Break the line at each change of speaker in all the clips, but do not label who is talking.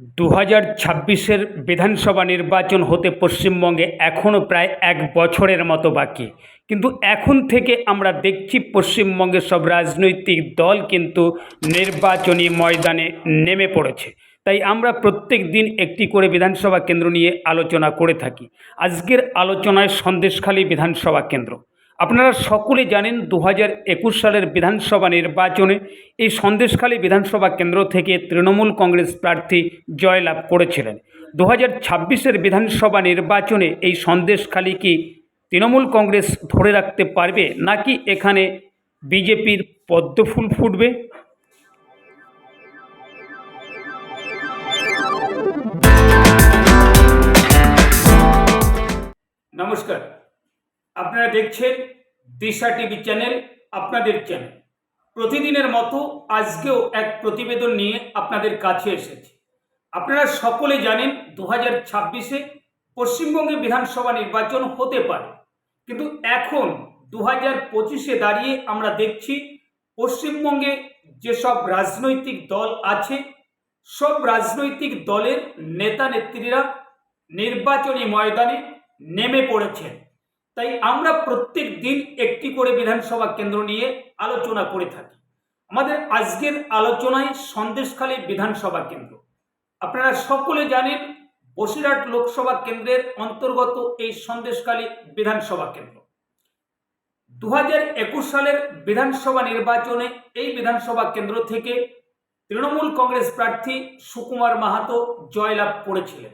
দু হাজার ছাব্বিশের বিধানসভা নির্বাচন হতে পশ্চিমবঙ্গে এখনও প্রায় এক বছরের মতো বাকি। কিন্তু এখন থেকে আমরা দেখছি পশ্চিমবঙ্গের সব রাজনৈতিক দল কিন্তু নির্বাচনী ময়দানে নেমে পড়েছে। তাই আমরা প্রত্যেক দিন একটি করে বিধানসভা কেন্দ্র নিয়ে আলোচনা করে থাকি। আজকের আলোচনায় সন্দেশখালী বিধানসভা কেন্দ্র। আপনারা সকলে জানেন দু হাজার একুশ সালের বিধানসভা নির্বাচনে এই সন্দেশখালী বিধানসভা কেন্দ্র থেকে তৃণমূল কংগ্রেস প্রার্থী জয়লাভ করেছিলেন। দু হাজার বিধানসভা নির্বাচনে এই সন্দেশখালী কি তৃণমূল কংগ্রেস ধরে রাখতে পারবে নাকি এখানে বিজেপির পদ্মফুল ফুটবে? নমস্কার। আপনারা দেখছেন দিশা টিভি চ্যানেল, আপনাদের চ্যানেল। প্রতিদিনের মতো আজকেও এক প্রতিবেদন নিয়ে আপনাদের কাছে এসেছি। আপনারা সকলে জানেন দু হাজার ছাব্বিশে পশ্চিমবঙ্গে বিধানসভা নির্বাচন হতে পারে, কিন্তু এখন দু হাজার পঁচিশে দাঁড়িয়ে আমরা দেখছি পশ্চিমবঙ্গে যেসব রাজনৈতিক দল আছে, সব রাজনৈতিক দলের নেতা নেত্রীরা নির্বাচনী ময়দানে নেমে পড়েছেন। তাই আমরা প্রত্যেক দিন একটি করে বিধানসভা কেন্দ্র নিয়ে আলোচনা করে থাকি। আমাদের আজকের আলোচনায় সন্দেশখালী বিধানসভা কেন্দ্র। আপনারা সকলে জানেন, বসিরহাট লোকসভা কেন্দ্রের অন্তর্গত এই সন্দেশখালী বিধানসভা কেন্দ্র। দু হাজার একুশ সালের বিধানসভা নির্বাচনে এই বিধানসভা কেন্দ্র থেকে তৃণমূল কংগ্রেস প্রার্থী সুকুমার মাহাতো জয়লাভ করেছিলেন।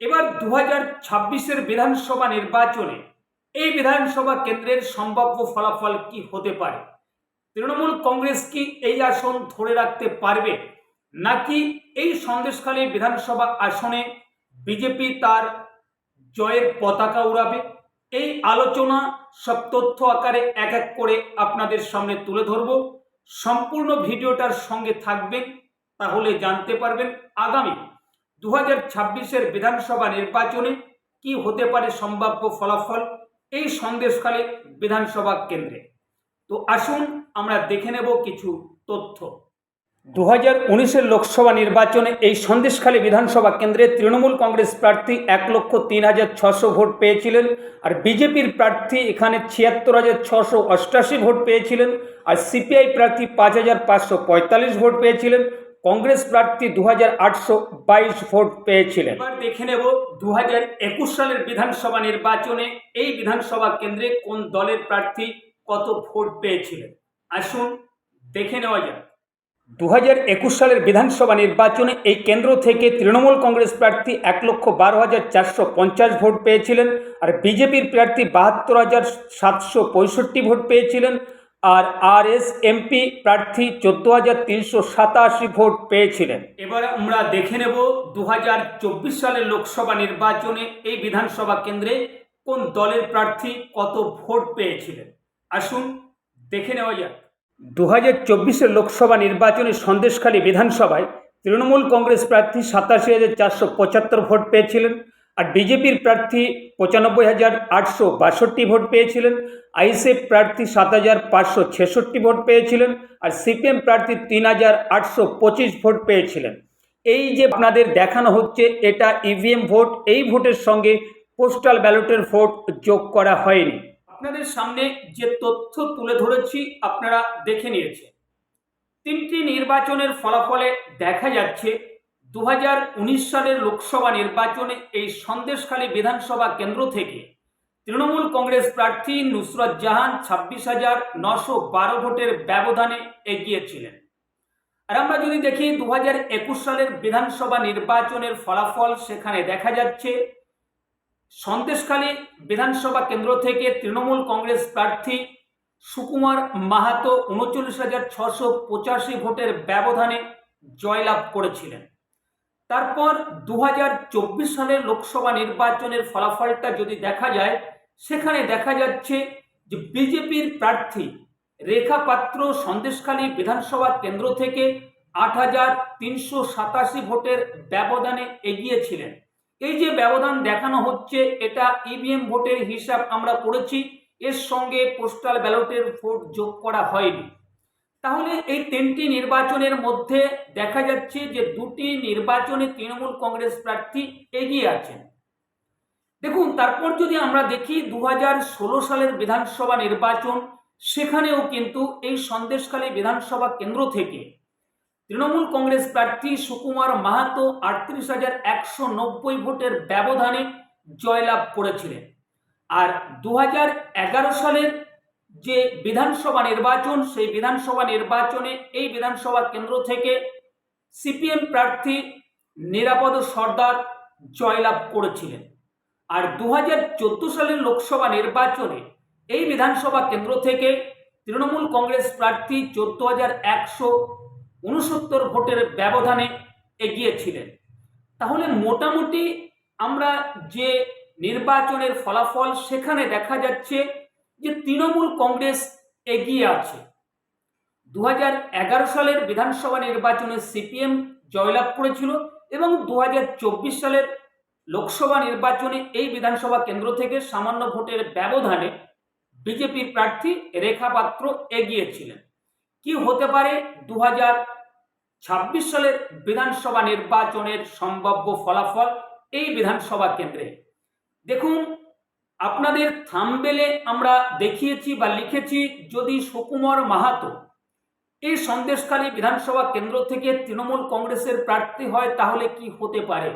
এবার দু হাজার ছাব্বিশের বিধানসভা নির্বাচনে এই বিধানসভা কেন্দ্রের সম্ভাব্য ফলাফল কি হতে পারে? তৃণমূল কংগ্রেস কি এই আসন ধরে রাখতে পারবে? নাকি এই সন্দেশখালী বিধানসভা আসনে বিজেপি তার জয়ের পতাকা উড়াবে? এই আলোচনা সব তথ্য আকারে এক এক করে আপনাদের সামনে তুলে ধরব। সম্পূর্ণ ভিডিওটার সঙ্গে থাকবেন, তাহলে জানতে পারবেন আগামী দু হাজার বিধানসভা নির্বাচনে কি হতে পারে সম্ভাব্য ফলাফল। এই সন্দেশখালী বিধানসভা কেন্দ্রে। তো আসুন আমরা দেখে নেব কিছু তথ্য। দু হাজার উনিশের লোকসভা নির্বাচনে এই সন্দেশখালী বিধানসভা কেন্দ্রে তৃণমূল কংগ্রেস প্রার্থী এক লক্ষ তিন হাজার ছশো ভোট পেয়েছিলেন আর বিজেপির প্রার্থী এখানে ছিয়াত্তর হাজার ছশো অষ্টাশি ভোট পেয়েছিলেন আর সিপিআই প্রার্থী পাঁচ হাজার পাঁচশো পঁয়তাল্লিশ ভোট পেয়েছিলেন। কংগ্রেস প্রার্থী দু হাজার আটশো বাইশ ভোট পেয়েছিলেন। এবার দেখে নেব দু হাজার একুশ সালের বিধানসভা নির্বাচনে এই বিধানসভা কেন্দ্রে কোন দলের প্রার্থী কত ভোট পেয়েছিলেন। আসুন দেখে নেওয়া যাক। দু হাজার একুশ সালের বিধানসভা নির্বাচনে এই কেন্দ্র থেকে তৃণমূল কংগ্রেস প্রার্থী এক লক্ষ বারো হাজার চারশো পঞ্চাশ ভোট পেয়েছিলেন আর বিজেপির প্রার্থী বাহাত্তর হাজার সাতশো পঁয়ষট্টি ভোট পেয়েছিলেন। আর আর এস এমপি প্রার্থী চোদ্দ হাজার তিনশো সাতাশি ভোট পেয়েছিলেন। এবার আমরা দেখে নেব দু হাজার চব্বিশ সালের লোকসভা নির্বাচনে এই বিধানসভা কেন্দ্রে কোন দলের প্রার্থী কত ভোট পেয়েছিলেন। আসুন দেখে নেওয়া যাক। দু হাজার চব্বিশের লোকসভা নির্বাচনে সন্দেশখালী বিধানসভায় তৃণমূল কংগ্রেস প্রার্থী সাতাশি হাজার চারশো পঁচাত্তর ভোট পেয়েছিলেন। আর বিজেপির প্রার্থী পঁচানব্বই হাজার আটশো বাষট্টি ভোট পেয়েছিলেন, আইএসএফ প্রার্থী সাত হাজার পাঁচশো ছেষট্টি ভোট পেয়েছিলেন আর সিপিএম প্রার্থী তিন হাজার আটশো পঁচিশ ভোট পেয়েছিলেন। এই যে আপনাদের দেখানো হচ্ছে, এটা ইভিএম ভোট, এই ভোটের সঙ্গে পোস্টাল ব্যালটের ভোট যোগ করা হয়নি। আপনাদের সামনে যে তথ্য তুলে ধরেছি, আপনারা দেখে নিয়েছে তিনটি নির্বাচনের ফলাফলে দেখা যাচ্ছে দু হাজার উনিশ সালের লোকসভা নির্বাচনে এই সন্দেশখালী বিধানসভা কেন্দ্র থেকে তৃণমূল কংগ্রেস প্রার্থী নুসরত জাহান ছাব্বিশ হাজার নশো বারো ভোটের ব্যবধানে এগিয়েছিলেন। আর আমরা যদি দেখি দু একুশ সালের বিধানসভা নির্বাচনের ফলাফল সেখানে দেখা যাচ্ছে। সন্দেশখালী বিধানসভা কেন্দ্র থেকে তৃণমূল কংগ্রেস প্রার্থী সুকুমার মাহাতো উনচল্লিশ হাজার ছশো পঁচাশি ভোটের ব্যবধানে জয়লাভ করেছিলেন। তারপর দু হাজার চব্বিশ সালের লোকসভা নির্বাচনের ফলাফলটা যদি দেখা যায়, সেখানে দেখা যাচ্ছে যে বিজেপির প্রার্থী রেখা পাত্র সন্দেশখালী বিধানসভা কেন্দ্র থেকে আট হাজার তিনশো সাতাশি ভোটের ব্যবধানে এগিয়েছিলেন এই যে ব্যবধান দেখানো হচ্ছে, এটা ইভিএম ভোটের হিসাব আমরা করেছি। এর সঙ্গে পোস্টাল ব্যালটের ভোট যোগ করা হয়নি। তাহলে এই তিনটি নির্বাচনের মধ্যে দেখা যাচ্ছে যে দুটি নির্বাচনে তৃণমূল কংগ্রেস প্রার্থী এগিয়ে আছেন। দেখুন, তারপর যদি আমরা দেখি দু হাজার ষোলো সালের বিধানসভা নির্বাচন, সেখানেও কিন্তু এই সন্দেশখালী বিধানসভা কেন্দ্র থেকে তৃণমূল কংগ্রেস প্রার্থী সুকুমার মাহাতো আটত্রিশ হাজার একশো নব্বই ভোটের ব্যবধানে জয়লাভ করেছিলেন। আর দু হাজার এগারো সালের যে বিধানসভা নির্বাচন, সেই বিধানসভা নির্বাচনে এই বিধানসভা কেন্দ্র থেকে সিপিএম প্রার্থী নিরাপদ সর্দার জয়লাভ করেছিলেন। আর দু হাজার চোদ্দ সালের লোকসভা নির্বাচনে এই বিধানসভা কেন্দ্র থেকে তৃণমূল কংগ্রেস প্রার্থী চোদ্দ হাজার একশো উনসত্তর ভোটের ব্যবধানে এগিয়েছিলেন। তাহলে মোটামুটি আমরা যে নির্বাচনের ফলাফল সেখানে দেখা যাচ্ছে যে তৃণমূল কংগ্রেস এগিয়ে আছে। দু হাজার এগারো সালের বিধানসভা নির্বাচনে সিপিএম জয়লাভ করেছিল এবং দু হাজার চব্বিশ সালের লোকসভা নির্বাচনে এই বিধানসভা কেন্দ্র থেকে সামান্য ভোটের ব্যবধানে বিজেপির প্রার্থী রেখা পাত্র এগিয়েছিলেন। কি হতে পারে দু ছাব্বিশ সালের বিধানসভা নির্বাচনের সম্ভাব্য ফলাফল এই বিধানসভা কেন্দ্রে? দেখুন আপনাদের থামবেলে আমরা দেখিয়েছি বা লিখেছি যদি সুকুমার মাহাতো। এই সন্দেশখালী বিধানসভা কেন্দ্র থেকে তৃণমূল কংগ্রেসের প্রার্থী হয় তাহলে কি হতে পারে?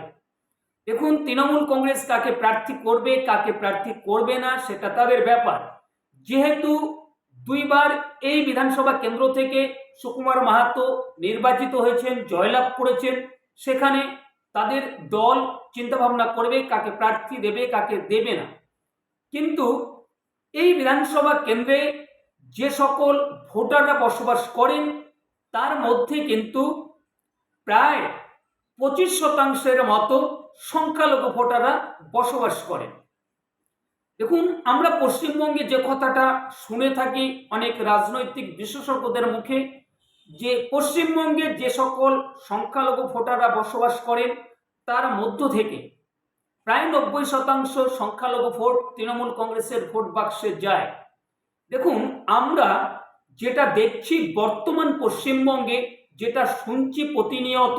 দেখুন, তৃণমূল কংগ্রেস কাকে প্রার্থী করবে, কাকে প্রার্থী করবে না, সেটা তাদের ব্যাপার। যেহেতু দুইবার এই বিধানসভা কেন্দ্র থেকে সুকুমার মাহাতো নির্বাচিত হয়েছেন, জয়লাভ করেছেন, সেখানে তাদের দল চিন্তাভাবনা করবে কাকে প্রার্থী দেবে, কাকে দেবে না। কিন্তু এই বিধানসভা কেন্দ্রে যে সকল ভোটাররা বসবাস করেন, তার মধ্যে কিন্তু প্রায় পঁচিশ শতাংশের মতো সংখ্যালঘু ভোটাররা বসবাস করেন। দেখুন, আমরা পশ্চিমবঙ্গে যে কথাটা শুনে থাকি অনেক রাজনৈতিক বিশেষজ্ঞদের মুখে, যে পশ্চিমবঙ্গে যে সকল সংখ্যালঘু ভোটাররা বসবাস করেন, তার মধ্য থেকে প্রায় নব্বই শতাংশ সংখ্যালঘু ভোট তৃণমূল কংগ্রেসের ভোট বাক্সে যায়। দেখুন, আমরা যেটা দেখছি বর্তমান পশ্চিমবঙ্গে, যেটা শুনছি প্রতিনিয়ত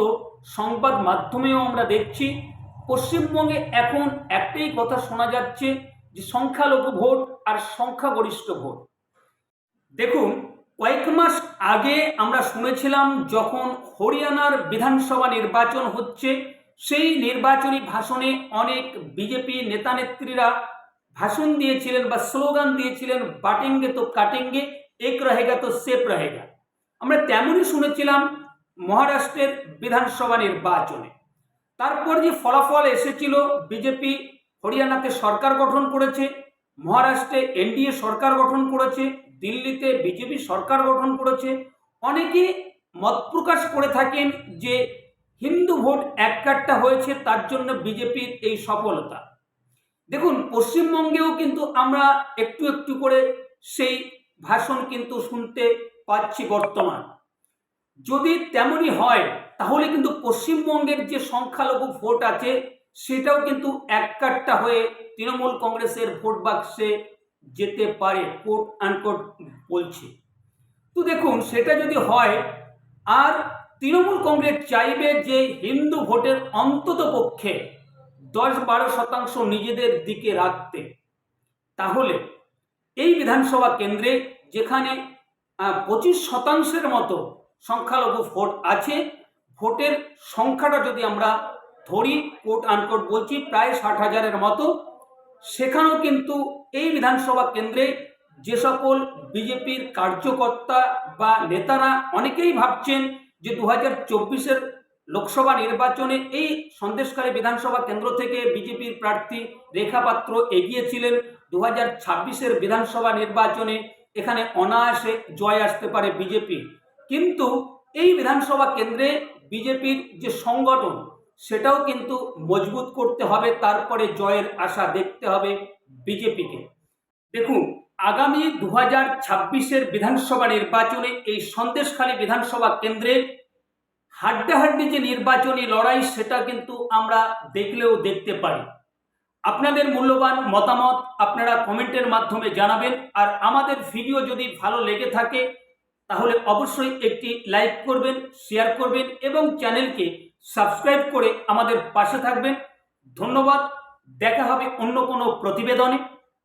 সংবাদ মাধ্যমেও আমরা দেখছি, পশ্চিমবঙ্গে এখন একটাই কথা শোনা যাচ্ছে যে সংখ্যালঘু ভোট আর সংখ্যাগরিষ্ঠ ভোট। দেখুন, কয়েক মাস আগে আমরা শুনেছিলাম যখন হরিয়ানার বিধানসভা নির্বাচন হচ্ছে সেই নির্বাচনী ভাষণে অনেক বিজেপি নেতানেত্রীরা ভাষণ দিয়েছিলেন বা স্লোগান দিয়েছিলেন, বাটেঙ্গে তো কাটেঙ্গে, এক রহেগা তো সেফ রহেগা। আমরা তেমনই শুনেছিলাম মহারাষ্ট্রের বিধানসভা নির্বাচনে। তারপর যে ফলাফল এসেছিল, বিজেপি হরিয়ানাতে সরকার গঠন করেছে, মহারাষ্ট্রে এনডিএ সরকার গঠন করেছে, দিল্লিতে বিজেপি সরকার গঠন করেছে। অনেকে মত প্রকাশ করে থাকেন যে হিন্দু ভোট এক কাট্টা হয়েছে, তার জন্য বিজেপির এই সফলতা। দেখুন, পশ্চিমবঙ্গেও কিন্তু আমরা একটু একটু করে সেই ভাষণ কিন্তু শুনতে পাচ্ছি বর্তমান। যদি তেমনই হয়, তাহলে কিন্তু পশ্চিমবঙ্গের যে সংখ্যালঘু ভোট আছে, সেটাও কিন্তু এক কাট্টা হয়ে তৃণমূল কংগ্রেসের ভোট বাক্সে যেতে পারে কোট আনকোট বলছে। তো দেখুন, সেটা যদি হয়, আর তৃণমূল কংগ্রেস চাইবে যে হিন্দু ভোটের অন্তত পক্ষে দশ বারো শতাংশ নিজেদের দিকে রাখতে। তাহলে এই বিধানসভা কেন্দ্রে যেখানে পঁচিশ শতাংশের মতো সংখ্যালঘু ভোট আছে, ভোটের সংখ্যাটা যদি আমরা ধরি কোট আনকোট বলছি, প্রায় ষাট হাজারের মতো, সেখানেও কিন্তু এই বিধানসভা কেন্দ্রে যে সকল বিজেপির কার্যকর্তা বা নেতারা অনেকেই ভাবছেন যে দু হাজার চব্বিশের লোকসভা নির্বাচনে এই সন্দেশকারী বিধানসভা কেন্দ্র থেকে বিজেপির প্রার্থী রেখা পাত্র এগিয়েছিলেন। দু হাজার ছাব্বিশের বিধানসভা নির্বাচনে এখানে অনায়াসে জয় আসতে পারে বিজেপি। কিন্তু এই বিধানসভা কেন্দ্রে বিজেপির যে সংগঠন, সেটাও কিন্তু মজবুত করতে হবে, তারপরে জয়ের আশা দেখতে হবে বিজেপিকে। দেখুন আগামী দু হাজার ছাব্বিশের বিধানসভা নির্বাচনে এই সন্দেশখালী বিধানসভা কেন্দ্রে হাড্ডাহাড্ডি যে নির্বাচনী লড়াই, সেটা কিন্তু আমরা দেখলেও দেখতে পারি। আপনাদের মূল্যবান মতামত আপনারা কমেন্টের মাধ্যমে জানাবেন, আর আমাদের ভিডিও যদি ভালো লেগে থাকে, তাহলে অবশ্যই একটি লাইক করবেন, শেয়ার করবেন, এবং চ্যানেলকে সাবস্ক্রাইব করে আমাদের পাশে থাকবেন। ধন্যবাদ, দেখা হবে অন্য কোনো প্রতিবেদনে।